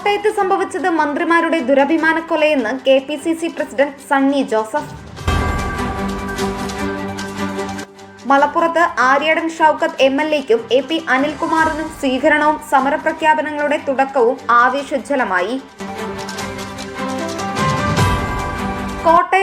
കോട്ടയത്ത് സംഭവിച്ചത് മന്ത്രിമാരുടെ ദുരഭിമാനക്കൊലയെന്ന് K P C C president Sunny Joseph. മലപ്പുറത്ത് ആര്യടൻ ഷൌക്കത്ത് എം എൽ എക്കും എ പി അനിൽകുമാറിനും സ്വീകരണവും സമരപ്രഖ്യാപനങ്ങളുടെ തുടക്കവും ആവേശോജ്വലമായി.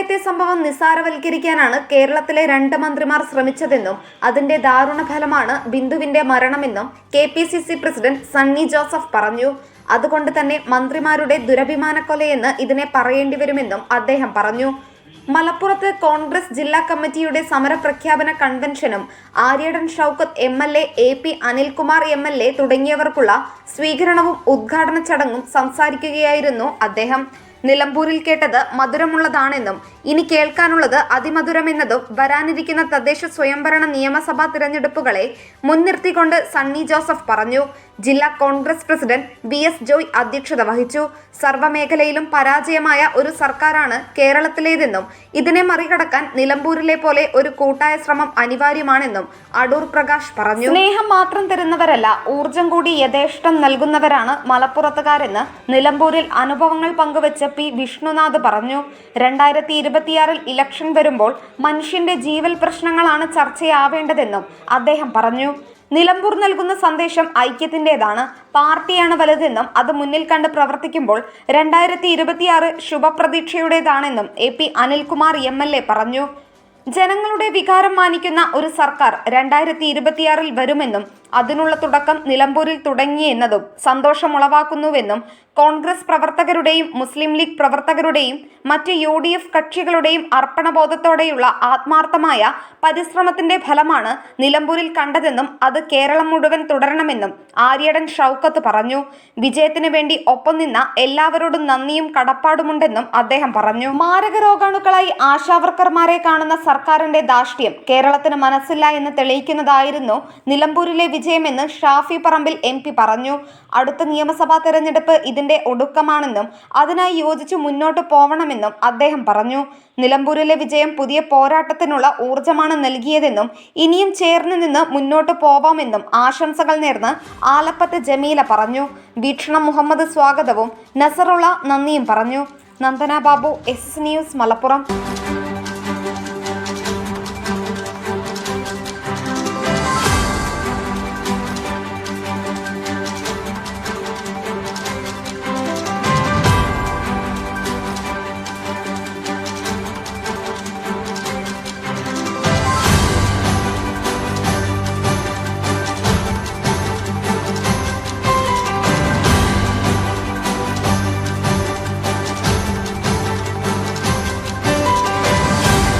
കോട്ടയത്തെ സംഭവം നിസ്സാരവൽക്കരിക്കാനാണ് കേരളത്തിലെ രണ്ട് മന്ത്രിമാർ ശ്രമിച്ചതെന്നും അതിന്റെ ദാരുണ ഫലമാണ് ബിന്ദുവിന്റെ മരണമെന്നും K P C C president Sunny Joseph പറഞ്ഞു. അതുകൊണ്ട് തന്നെ മന്ത്രിമാരുടെ ദുരഭിമാനക്കൊലയെന്ന് ഇതിനെ പറയേണ്ടി വരുമെന്നും അദ്ദേഹം പറഞ്ഞു. മലപ്പുറത്ത് കോൺഗ്രസ് ജില്ലാ കമ്മിറ്റിയുടെ സമരപ്രഖ്യാപന കൺവെൻഷനും Aryadan Shoukath M L A A P Anilkumar M L A തുടങ്ങിയവർക്കുള്ള സ്വീകരണവും ഉദ്ഘാടന ചടങ്ങും സംസാരിക്കുകയായിരുന്നു അദ്ദേഹം. നിലമ്പൂരിൽ കേട്ടത് മധുരമുള്ളതാണെന്നും ഇനി കേൾക്കാനുള്ളത് അതിമധുരമെന്നതും വരാനിരിക്കുന്ന തദ്ദേശ സ്വയംഭരണ നിയമസഭാ തിരഞ്ഞെടുപ്പുകളെ മുൻനിർത്തിക്കൊണ്ട് സണ്ണി ജോസഫ് പറഞ്ഞു. ജില്ലാ Congress president B S Joy അധ്യക്ഷത വഹിച്ചു. സർവമേഖലയിലും പരാജയമായ ഒരു സർക്കാരാണ് കേരളത്തിലേതെന്നും ഇതിനെ മറികടക്കാൻ നിലമ്പൂരിലെ പോലെ ഒരു കൂട്ടായ ശ്രമം അനിവാര്യമാണെന്നും അടൂർ പ്രകാശ് പറഞ്ഞു. സ്നേഹം മാത്രം തരുന്നവരല്ല ഊർജം കൂടി യഥേഷ്ടം നൽകുന്നവരാണ് മലപ്പുറത്തുകാരെന്ന് നിലമ്പൂരിൽ അനുഭവങ്ങൾ പങ്കുവച്ച് പി വിഷ്ണുനാഥ് പറഞ്ഞു. രണ്ടായിരത്തി ഇരുപത്തിയാറിൽ ഇലക്ഷൻ വരുമ്പോൾ മനുഷ്യന്റെ ജീവൽ പ്രശ്നങ്ങളാണ് ചർച്ചയാവേണ്ടതെന്നും അദ്ദേഹം പറഞ്ഞു. നിലമ്പൂർ നൽകുന്ന സന്ദേശം ഐക്യത്തിന്റെതാണ് പാർട്ടിയാണ് വലുതെന്നും അത് മുന്നിൽ കണ്ട് പ്രവർത്തിക്കുമ്പോൾ രണ്ടായിരത്തി ഇരുപത്തിയാറ് ശുഭപ്രതീക്ഷയുടേതാണെന്നും A P Anilkumar M L A പറഞ്ഞു. ജനങ്ങളുടെ വികാരം മാനിക്കുന്ന ഒരു സർക്കാർ രണ്ടായിരത്തി ഇരുപത്തിയാറിൽ വരുമെന്നും അതിനുള്ള തുടക്കം നിലമ്പൂരിൽ തുടങ്ങിയെന്നതും സന്തോഷമുളവാക്കുന്നുവെന്നും കോൺഗ്രസ് പ്രവർത്തകരുടെയും മുസ്ലിം ലീഗ് പ്രവർത്തകരുടെയും മറ്റ് യു ഡി എഫ് കക്ഷികളുടെയും അർപ്പണബോധത്തോടെയുള്ള ആത്മാർത്ഥമായ പരിശ്രമത്തിന്റെ ഫലമാണ് നിലമ്പൂരിൽ കണ്ടതെന്നും അത് കേരളം മുഴുവൻ തുടരണമെന്നും ആര്യടൻ ഷൗക്കത്ത് പറഞ്ഞു. വിജയത്തിന് വേണ്ടി ഒപ്പം നിന്ന എല്ലാവരോടും നന്ദിയും കടപ്പാടുമുണ്ടെന്നും അദ്ദേഹം പറഞ്ഞു. മാരക രോഗാണുക്കളായി ആശാവർക്കർമാരെ കാണുന്ന സർക്കാരിന്റെ ധാർഷ്ട്യം കേരളത്തിന് മനസ്സില്ല എന്ന് തെളിയിക്കുന്നതായിരുന്നു നിലമ്പൂരിലെ വിജയമെന്ന് ഷാഫി പറമ്പിൽ എം പി പറഞ്ഞു. അടുത്ത നിയമസഭാ തെരഞ്ഞെടുപ്പ് ഇതിന്റെ ഒടുക്കമാണെന്നും അതിനായി യോജിച്ച് മുന്നോട്ട് പോവണമെന്നും അദ്ദേഹം പറഞ്ഞു. നിലമ്പൂരിലെ വിജയം പുതിയ പോരാട്ടത്തിനുള്ള ഊർജമാണ് നൽകിയതെന്നും ഇനിയും ചേർന്ന് നിന്ന് മുന്നോട്ട് പോവാമെന്നും ആശംസകൾ നേർന്ന് ആലപ്പത്ത് ജമീല പറഞ്ഞു. വീക്ഷണം മുഹമ്മദ് സ്വാഗതവും നസറുള്ള നന്ദിയും പറഞ്ഞു. Nandana Babu S news Malappuram.